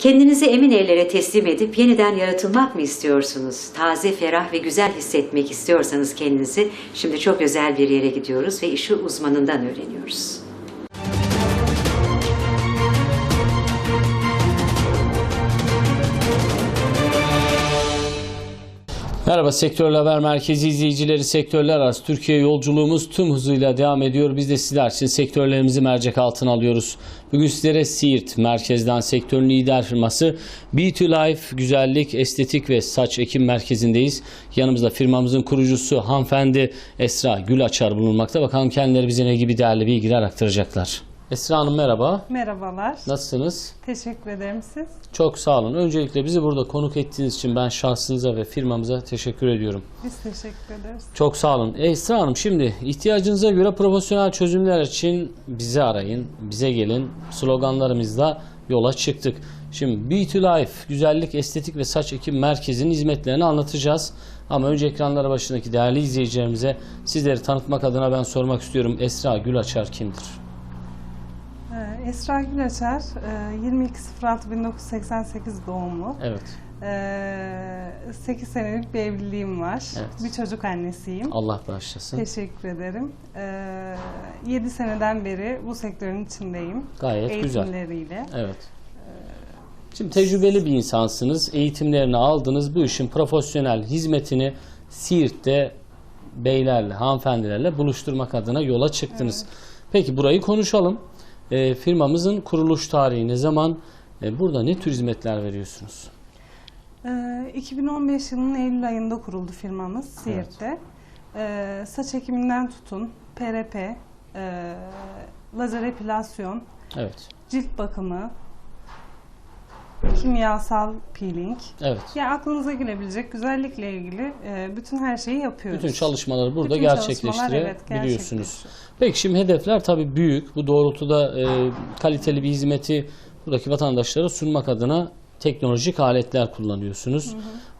Kendinizi emin ellere teslim edip yeniden yaratılmak mı istiyorsunuz? Taze, ferah ve güzel hissetmek istiyorsanız kendinizi şimdi çok özel bir yere gidiyoruz ve işi uzmanından öğreniyoruz. Merhaba Sektörler Haber Merkezi izleyicileri sektörler arası Türkiye yolculuğumuz tüm hızıyla devam ediyor. Biz de sizler için sektörlerimizi mercek altına alıyoruz. Bugün sizlere Siirt merkezden sektörün lider firması B2 Life güzellik, estetik ve saç ekim merkezindeyiz. Yanımızda firmamızın kurucusu hanımefendi Esra Gülaçar bulunmakta. Bakalım kendileri bize ne gibi değerli bilgiler aktaracaklar. Esra Hanım merhaba. Merhabalar. Nasılsınız? Teşekkür ederim siz. Çok sağ olun. Öncelikle bizi burada konuk ettiğiniz için ben şahsınıza ve firmamıza teşekkür ediyorum. Biz teşekkür ederiz. Çok sağ olun. Esra Hanım şimdi ihtiyacınıza göre profesyonel çözümler için bizi arayın, bize gelin. Sloganlarımızla yola çıktık. Şimdi Beauty Life güzellik, estetik ve saç ekim merkezinin hizmetlerini anlatacağız. Ama önce ekranlara başındaki değerli izleyicilerimize sizleri tanıtmak adına ben sormak istiyorum. Esra Gülaçar kimdir? Esra Gülaçar, e, 22.06.1988 doğumlu. Evet. Ee, 8 senelik bir evliliğim var. Evet. Bir çocuk annesiyim. Allah bağışlasın. Teşekkür ederim. Ee, 7 seneden beri bu sektörün içindeyim. Gayet güzel. Eğitimleriyle. Evet. Şimdi tecrübeli bir insansınız. Eğitimlerini aldınız. Bu işin profesyonel hizmetini Siirt'te beylerle, hanımefendilerle buluşturmak adına yola çıktınız. Peki burayı konuşalım. Ee, firmamızın kuruluş tarihi ne zaman? Ee, burada ne tür hizmetler veriyorsunuz? Ee, 2015 yılının Eylül ayında kuruldu firmamız Siirt'te. Ee, saç ekiminden tutun, PRP, e, lazer epilasyon, Evet. cilt bakımı, kimyasal peeling. Evet. Yani aklınıza gelebilecek güzellikle ilgili e, bütün her şeyi yapıyoruz. Bütün çalışmaları burada Bütün evet, gerçekleştirebiliyorsunuz. gerçekleştiriyoruz. Peki şimdi hedefler tabii büyük. Bu doğrultuda e, kaliteli bir hizmeti buradaki vatandaşlara sunmak adına teknolojik aletler kullanıyorsunuz.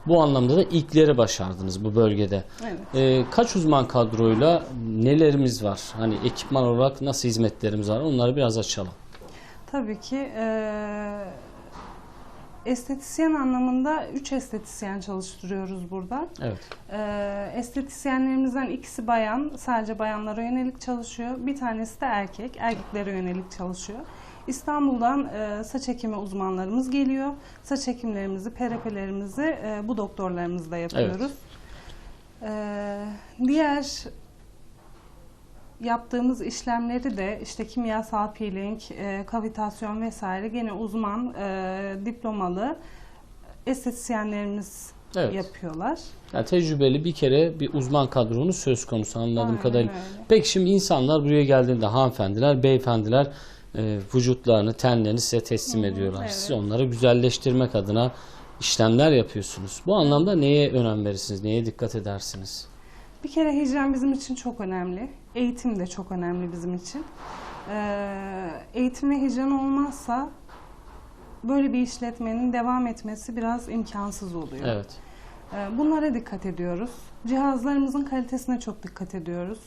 Bu anlamda da ilkleri başardınız bu bölgede. Evet. E, kaç uzman kadroyla nelerimiz var? Hani ekipman olarak nasıl hizmetlerimiz var? Onları biraz açalım. Tabii ki e, estetisyen anlamında 3 estetisyen çalıştırıyoruz burada. Evet. E, estetisyenlerimizden ikisi bayan, sadece bayanlara yönelik çalışıyor. Bir tanesi de erkek, erkeklere yönelik çalışıyor. İstanbul'dan e, saç ekimi uzmanlarımız geliyor. Saç ekimlerimizi, PRP'lerimizi e, bu doktorlarımızla yapıyoruz. E, diğer yaptığımız işlemleri de işte kimyasal peeling, e, kavitasyon vesaire gene uzman, e, diplomalı estetisyenlerimiz Evet. yapıyorlar. Yani tecrübeli bir kere bir uzman kadronuz söz konusu anladığım Aynen kadarıyla. öyle. Peki şimdi insanlar buraya geldiğinde hanımefendiler, beyefendiler e, vücutlarını, tenlerini size teslim ediyorlar. evet. Siz onları güzelleştirmek adına işlemler yapıyorsunuz. Bu anlamda neye önem verirsiniz, neye dikkat edersiniz? Bir kere hijyen bizim için çok önemli. Eğitim de çok önemli bizim için. Ee, eğitim ve hijyen olmazsa böyle bir işletmenin devam etmesi biraz imkansız oluyor. Evet. Ee, Bunlara dikkat ediyoruz. Cihazlarımızın kalitesine çok dikkat ediyoruz.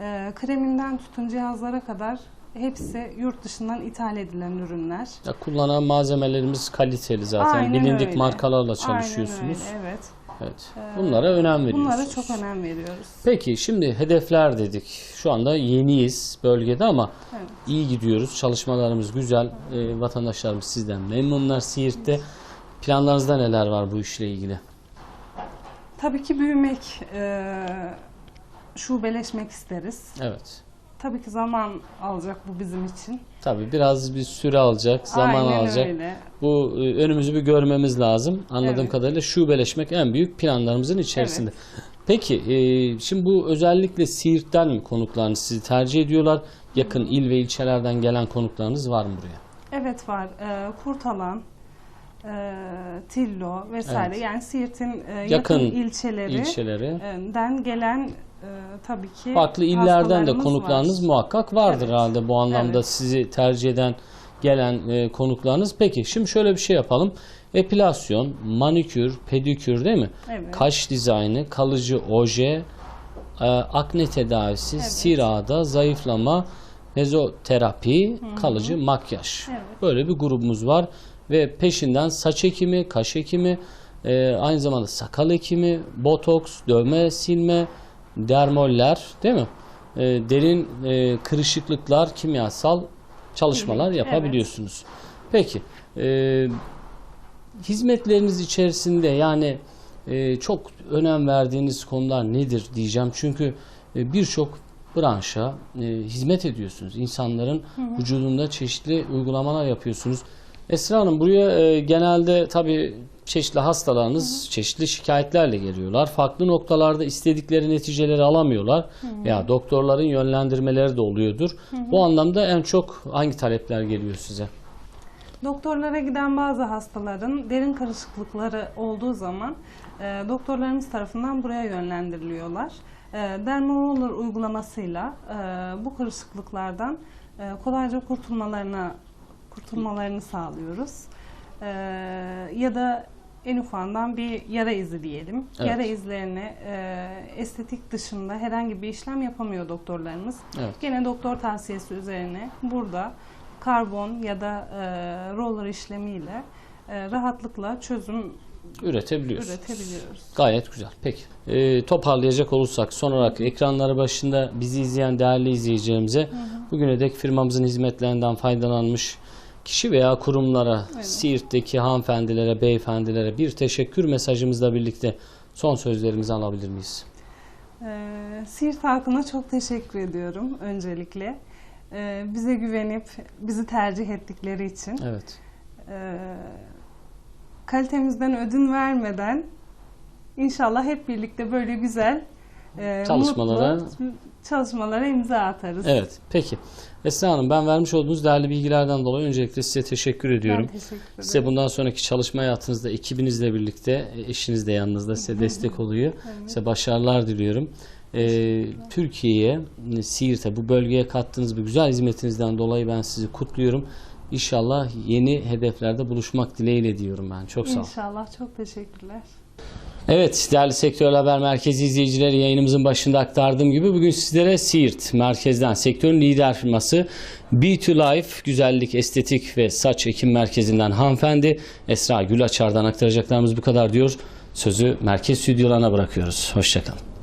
Ee, Kreminden tutun cihazlara kadar hepsi yurt dışından ithal edilen ürünler. Ya kullanan malzemelerimiz kaliteli zaten. Aynen Bilindik öyle. markalarla çalışıyorsunuz. Aynen öyle, evet. Evet. Bunlara önem veriyorsunuz. Bunlara çok önem veriyoruz. Peki şimdi hedefler dedik. Şu anda yeniyiz bölgede ama Evet. iyi gidiyoruz. Çalışmalarımız güzel. Ee, vatandaşlarımız sizden memnunlar Siirt'te. Planlarınızda neler var bu işle ilgili? Tabii ki büyümek, e, şubeleşmek isteriz. Evet. Tabii ki zaman alacak bu bizim için. Tabii biraz bir süre alacak, zaman Aynen alacak. öyle. Bu e, önümüzü bir görmemiz lazım. Anladığım Evet. kadarıyla şubeleşmek en büyük planlarımızın içerisinde. Peki e, şimdi bu özellikle Siirt'ten mi konuklarınız sizi tercih ediyorlar? Yakın il ve ilçelerden gelen konuklarınız var mı buraya? Evet var. E, Kurtalan, e, Tillo vesaire. Evet. Yani Siirt'in e, yakın, Yakın ilçeleri İlçeleri. den gelen e, tabii ki Farklı illerden de konuklarınız var. muhakkak vardır Evet. herhalde bu anlamda Evet. sizi tercih eden gelen e, konuklarınız. Peki şimdi şöyle bir şey yapalım. Epilasyon, manikür, pedikür değil mi? Evet. Kaş dizaynı, kalıcı oje, e, akne tedavisi, Evet. sirada, zayıflama, mezoterapi, kalıcı makyaj. Evet. Böyle bir grubumuz var. ve peşinden saç ekimi, kaş ekimi, e, aynı zamanda sakal ekimi, botoks, dövme silme, dermoller değil mi? E, derin e, kırışıklıklar, kimyasal çalışmalar Evet. yapabiliyorsunuz. Peki, e, hizmetleriniz içerisinde yani e, çok önem verdiğiniz konular nedir diyeceğim. Çünkü e, birçok branşa e, hizmet ediyorsunuz. İnsanların vücudunda çeşitli uygulamalar yapıyorsunuz. Esra Hanım buraya e, genelde tabii çeşitli hastalarınız çeşitli şikayetlerle geliyorlar. Farklı noktalarda istedikleri neticeleri alamıyorlar. Ya doktorların yönlendirmeleri de oluyordur. Bu anlamda en çok hangi talepler geliyor size? Doktorlara giden bazı hastaların derin karışıklıkları olduğu zaman e, doktorlarımız tarafından buraya yönlendiriliyorlar. E, Dermoroller uygulamasıyla e, bu karışıklıklardan e, kolayca kurtulmalarına kurtulmalarını sağlıyoruz. E, ya da en ufağından bir yara izi diyelim. Evet. Yara izlerini e, estetik dışında herhangi bir işlem yapamıyor doktorlarımız. Evet. Gene doktor tavsiyesi üzerine burada karbon ya da e, roller işlemiyle e, rahatlıkla çözüm Üretebiliyorsunuz. üretebiliyoruz. Gayet güzel. Peki. Ee, toparlayacak olursak son olarak ekranları başında bizi izleyen değerli izleyicilerimize bugüne dek firmamızın hizmetlerinden faydalanmış kişi veya kurumlara, Siirt'teki hanımefendilere, beyefendilere bir teşekkür mesajımızla birlikte son sözlerimizi alabilir miyiz? E, Siirt halkına çok teşekkür ediyorum öncelikle. E, bize güvenip bizi tercih ettikleri için. Evet. E, kalitemizden ödün vermeden inşallah hep birlikte böyle güzel e, Çalışmalara- mutlu çalışmalara imza atarız. Evet. Peki. Esra Hanım ben vermiş olduğunuz değerli bilgilerden dolayı öncelikle size teşekkür ediyorum. Ben teşekkür ederim. Size bundan sonraki çalışma hayatınızda ekibinizle birlikte, e, eşiniz de yanınızda size destek oluyor. Size başarılar diliyorum. Ee, Türkiye'ye, e, Siirt'e, bu bölgeye kattığınız bu güzel hizmetinizden dolayı ben sizi kutluyorum. İnşallah yeni hedeflerde buluşmak dileğiyle diyorum ben. Çok sağ olun. İnşallah çok teşekkürler. Evet değerli Sektör Haber Merkezi izleyicileri yayınımızın başında aktardığım gibi bugün sizlere Siirt merkezden sektörün lider firması B2 Life Güzellik, Estetik ve Saç Ekim Merkezi'nden hanımefendi Esra Gülaçar'dan aktaracaklarımız bu kadar diyor. Sözü merkez stüdyolarına bırakıyoruz. Hoşçakalın.